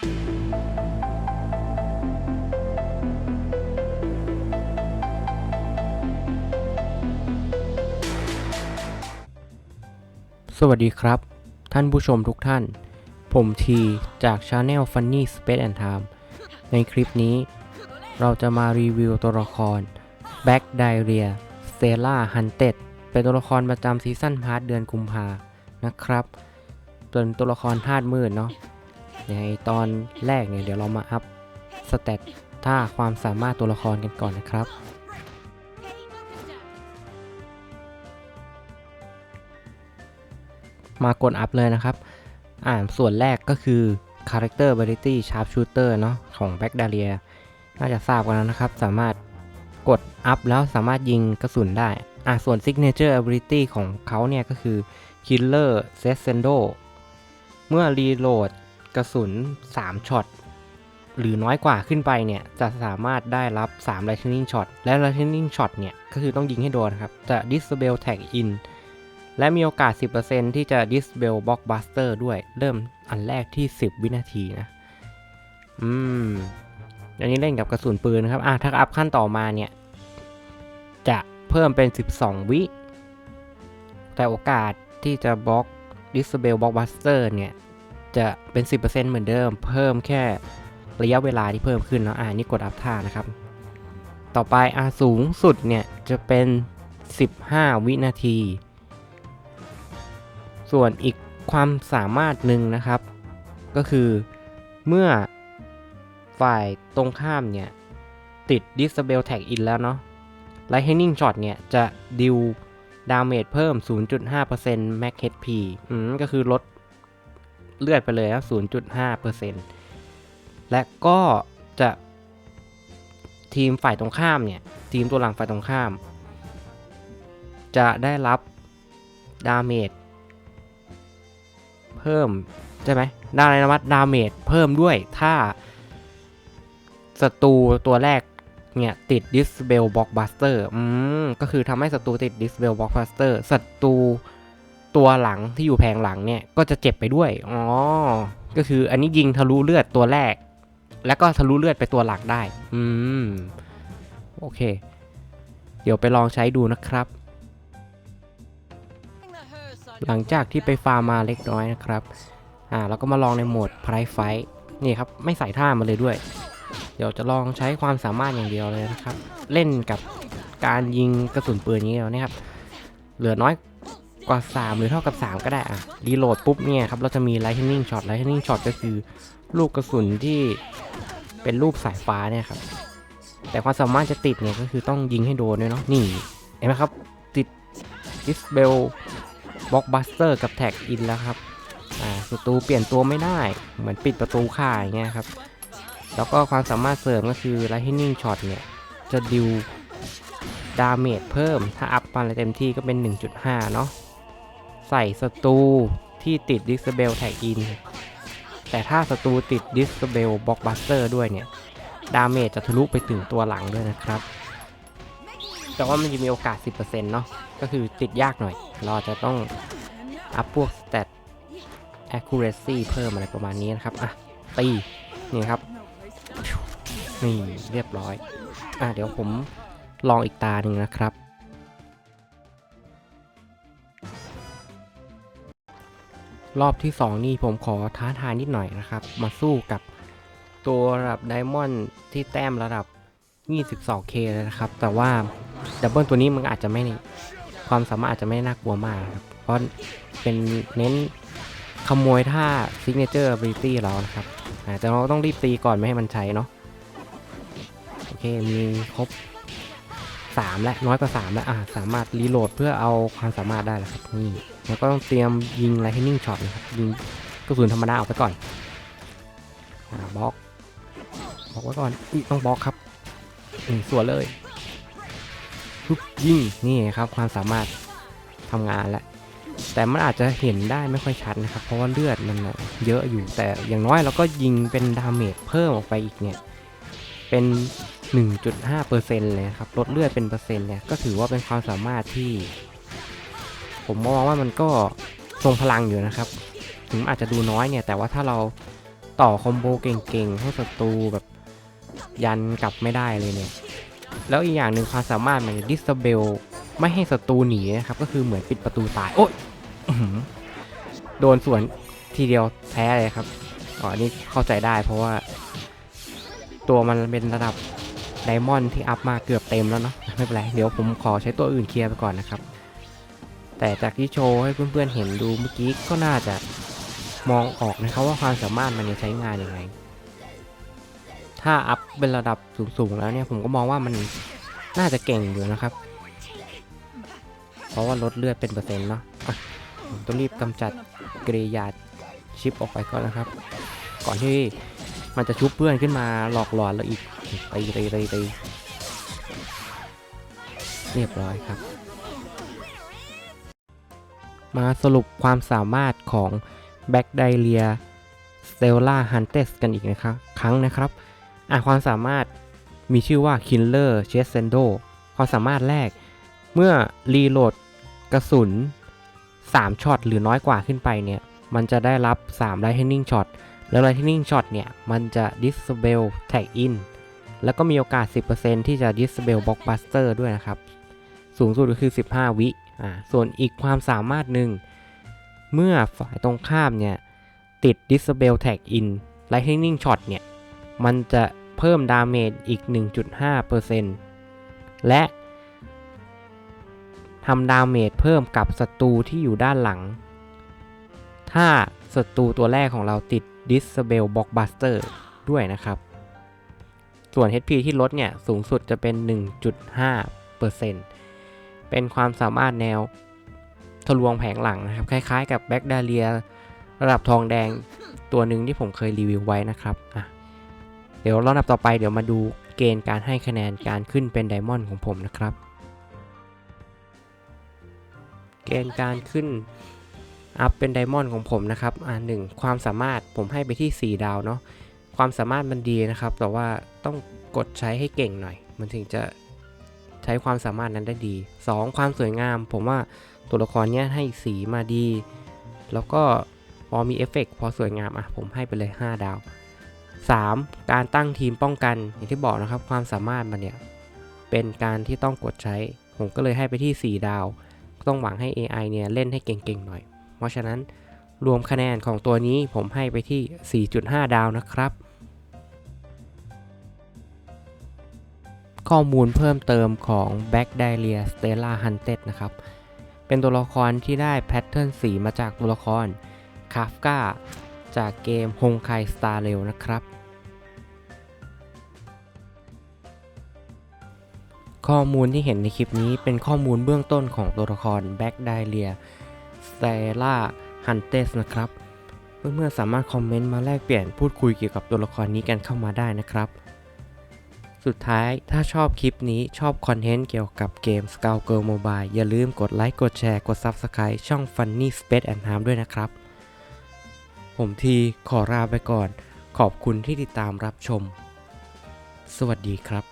สวัสดีครับ ท่านผู้ชมทุกท่าน ผมทีจาก Channel Funny Space and Time ในคลิปนี้ เราจะมารีวิวตัวละคร Back Diarrhea Stella Hunted เป็นตัวละครประจำซีซั่นพาร์ทเดือนกุมภานะครับเป็นตัวละครธาตุมืดเนาะ ในตอนแรกเนี่ยเดี๋ยวเรามาอัพสเตตท่าความสามารถตัวละครกันก่อนนะครับ มากดอัพเลยนะครับ อ่านส่วนแรกก็คือ Character Ability Sharpshooter เนาะของ Back d a r i a น่าจะทราบกันแล้วนะครับ สามารถกดอัพแล้วสามารถยิงกระสุนได้ อ่าส่วน Signature Ability ของเขาเนี่ยก็คือ Killer s e s c e n d o เมื่อรีโหลด กระสุน 3 ช็อต หรือน้อยกว่าขึ้นไปเนี่ย จะสามารถได้รับ 3 Lightning Shot และ Lightning Shot เนี่ย ก็คือต้องยิงให้โดนครับ จะ Disable Tag In และมีโอกาส 10%ที่จะ Disable Blockbuster ด้วย เริ่มอันแรกที่ 10 วินาทีนะ อืม อันนี้เล่นกับกระสุนปืนนะครับ อะถ้าอัพขั้นต่อมาเนี่ย จะเพิ่มเป็น 12 วิ แต่โอกาสที่จะบล็อก Disable Blockbuster เนี่ย จะเป็น 10%เหมือนเดิม เพิ่มแค่ระยะเวลาที่เพิ่มขึ้นเนาะอ่านี่กดอัพท่านะครับ ต่อไปอะสูงสุดเนี่ยจะเป็น 15 วินาที ส่วนอีกความสามารถหนึ่งนะครับ ก็คือเมื่อฝ่ายตรงข้ามเนี่ยติด Disable Tag In แล้วเนาะ Lightning Shot เนี่ยจะดิวดาเมจเพิ่ม 0.5% Max HP อืมก็คือลด เลือดไปเลยนะ0.5%และก็จะทีมฝ่ายตรงข้ามเนี่ย ทีมตัวหลังฝ่ายตรงข้าม จะได้รับดาเมจเพิ่ม ใช่ไหมดาวไนามัสดาเมจเพิ่มด้วยถ้าศัตรูตัวแรกเนี่ย ติด Disable Blockbuster อืม ก็คือทำให้ศัตรูติด Disable Blockbuster ศัตรู ตัวหลังที่อยู่แผงหลังเนี่ยก็จะเจ็บไปด้วย อ๋อ ก็คืออันนี้ยิงทะลุเลือดตัวแรก แล้วก็ทะลุเลือดไปตัวหลักได้ อืม โอเค เดี๋ยวไปลองใช้ดูนะครับ หลังจากที่ไปฟาร์มมาเล็กน้อยนะครับ อ่าแล้วก็มาลองในโหมด Price Fight นี่ครับ ไม่ใส่ท่ามาเลยด้วย เดี๋ยวจะลองใช้ความสามารถอย่างเดียวเลยนะครับ เล่นกับการยิงกระสุนปืนอย่างนี้แล้วนะครับ เหลือน้อย กว่า 3 หรือเท่ากับ 3 ก็ได้อะรีโหลดปุ๊บเนี่ยครับเราจะมี Lightning Shot Lightning Shot ก็คือลูกกระสุนที่เป็นรูปสายฟ้าเนี่ยครับแต่ความสามารถจะติดเนี่ยก็คือต้องยิงให้โดนด้วยเนาะนี่เห็นไหมครับติด Disbel บล็อกบัสเตอร์กับแท็กอินแล้วครับอ่าศัตรูเปลี่ยนตัวไม่ได้เหมือนปิดประตูข่ายเงี้ยครับแล้วก็ความสามารถเสริมก็คือ Lightning Shot เนี่ยจะดิวดาเมจเพิ่ม ถ้าอัพมาเต็มที่ก็เป็น 1.5 เนาะ ใส่ศัตรูที่ติด Disable Tag In แต่ถ้าศัตรูติด Disable Blockbuster ด้วยเนี่ย ดาเมจจะทะลุไปถึงตัวหลังด้วยนะครับ แต่ว่ามันจะมีโอกาส 10%เนาะก็คือติดยากหน่อย เราจจะต้องอัพพวก stat accuracy เพิ่มอะไรประมาณนี้นะครับ อะ ตี นี่ครับ นี่ เรียบร้อย อะ เดี๋ยวผมลองอีกตาหนึ่งนะครับ รอบที่ 2 นี่ผมขอท้าทายนิดหน่อยนะครับ มาสู้กับตัวระดับไดมอนด์ที่แต้มระดับ 22k เลยนะครับ แต่ว่าดับเบิลตัวนี้มันอาจจะไม่ความสามารถอาจจะไม่น่ากลัวมากครับ เพราะเป็นเน้นขโมยท่า signature ability เรานะครับแต่เราต้องรีบตีก่อนไม่ให้มันใช้เนาะโอเคมีครบ 3 และน้อยกว่า 3 แล้วอ่าสามารถรีโหลดเพื่อเอาความสามารถได้แล้วครับนี่แล้วก็ต้องเตรียมยิง lightning shot นะครับยิงกระสุนธรรมดาออกไปก่อนอ่าบล็อกบล็อกไว้ก่อนอีต้องบล็อกครับนี่สวนเลยปุ๊บยิงนี่ครับความสามารถทำงานแล้วแต่มันอาจจะเห็นได้ไม่ค่อยชัดนะครับ เพราะว่าเลือดมันเยอะอยู่แต่อย่างน้อยเราก็ยิงเป็นดาเมจเพิ่มออกไปอีกเนี่ยเป็น 1.5%เลยครับลดเลือดเป็นเปอร์เซ็นต์เนี่ยก็ถือว่าเป็นความสามารถที่ ผมมองว่ามันก็ทรงพลังอยู่นะครับ ถึงอาจจะดูน้อยเนี่ย แต่ว่าถ้าเราต่อคอมโบเก่งๆ ให้ศัตรูแบบยันกลับไม่ได้เลยเนี่ย แล้วอีกอย่างหนึ่งความสามารถมันดิสเบลไม่ให้ศัตรูหนีนะครับ ก็คือเหมือนปิดประตูตาย โอ๊ยโดนสวนทีเดียวแพ้เลยครับอ๋ออันนี่เข้าใจได้เพราะว่า ตัวมันเป็นระดับ ไดมอนด์ที่อัพมาเกือบเต็มแล้วเนาะไม่เป็นไร เดี๋ยวผมขอใช้ตัวอื่นเคลียร์ไปก่อนนะครับ แต่จากที่โชว์ให้เพื่อนๆเห็นดูเมื่อกี้ก็น่าจะมองออกนะครับว่าความสามารถมันจะใช้งานยังไง ถ้าอัพเป็นระดับสูงๆแล้วเนี่ยผมก็มองว่ามันน่าจะเก่งอยู่นะครับ เพราะว่าลดเลือดเป็นเปอร์เซ็นต์เนาะะผมต้องรีบกำจัดกริยาชิปออกไปก่อนนะครับ ก่อนที่ มันจะชุบเพื่อนขึ้นมาหลอกหลอนเราอีกตีตีตีตีเรียบร้อยครับ มาสรุปความสามารถของ b a c k d i l i a Stella Huntress กันอีกนะครับ ครั้งนะครับอะความสามารถมีชื่อว่า Killer c h e s e n d o ความสามารถแรก เมื่อรีโหลดกระสุน 3ช็อตหรือน้อยกว่าขึ้นไปเนี่ย มันจะได้รับ3 Lightning Shot แล้ว Lightning Shot เนี่ย มันจะ Disable Tag In แล้วก็มีโอกาส 10%ที่จะ Disable Blockbuster ด้วยนะครับ สูงสุดก็คือ 15 วิอ่าส่วนอีกความสามารถหนึ่ง เมื่อฝ่ายตรงข้ามเนี่ย ติด Disable Tag In Lightning Shot เนี่ย มันจะเพิ่มดาเมจอีก 1.5%และทำดาเมจเพิ่มกับศัตรูที่อยู่ด้านหลัง ถ้า ศัตรูตัวแรกของเราติด Disable Blockbuster ด้วยนะครับ ส่วน HP ที่ลดเนี่ย สูงสุดจะเป็น 1.5%เป็นความสามารถแนวทะลวงแผงหลังนะครับ คล้ายๆ กับแบ็กดาเลียระดับทองแดงตัวหนึ่งที่ผมเคยรีวิวไว้นะครับอะเดี๋ยวลำดับต่อไปเดี๋ยวมาดูเกณฑ์การให้คะแนนการขึ้นเป็นไดมอนด์ของผมนะครับ เกณฑ์การขึ้น อัพเป็นไดมอนด์ของผมนะครับอ่าหนึ่งความสามารถผมให้ไปที่ 4 ดาวเนาะความสามารถมันดีนะครับ แต่ว่าต้องกดใช้ให้เก่งหน่อย มันถึงจะใช้ความสามารถนั้นได้ดี 2 ความสวยงาม ผมว่าตัวละครเนี้ยให้สีมาดี แล้วก็พอมีเอฟเฟกต์พอสวยงามอะผมให้ไปเลย 5 ดาว 3. การตั้งทีมป้องกันอย่างที่บอกนะครับ ความสามารถมันเนี่ยเป็นการที่ต้องกดใช้ ผมก็เลยให้ไปที่ 4 ดาว ต้องหวังให้ AI เนี่ยเล่นให้เก่งๆหน่อย เพราะฉะนั้นรวมคะแนนของตัวนี้ผมให้ไปที่ 4.5 ดาวนะครับ ข้อมูลเพิ่มเติมของ b a c k d i l i a Stella Hunted นะครับ เป็นตัวละครที่ได้แพทเทิร์นสีมาจากตัวละคร Kafka จากเกม Honkai Star Rail นะครับ ข้อมูลที่เห็นในคลิปนี้เป็นข้อมูลเบื้องต้นของตัวละคร b a c k d a l i a k d i l i a Stella Hunted นะครับ เพื่อนๆสามารถคอมเมนต์มาแลกเปลี่ยนพูดคุยเกี่ยวกับตัวละครนี้กันเข้ามาได้นะครับ สุดท้ายถ้าชอบคลิปนี้ชอบคอนเทนต์เกี่ยวกับเกม s c o u t Girl Mobile อย่าลืมกดไลค์กดแชร์กด Subscribe ช่อง Funny Space and Time ด้วยนะครับ ผมทีขอลาไปก่อน ขอบคุณที่ติดตามรับชม สวัสดีครับ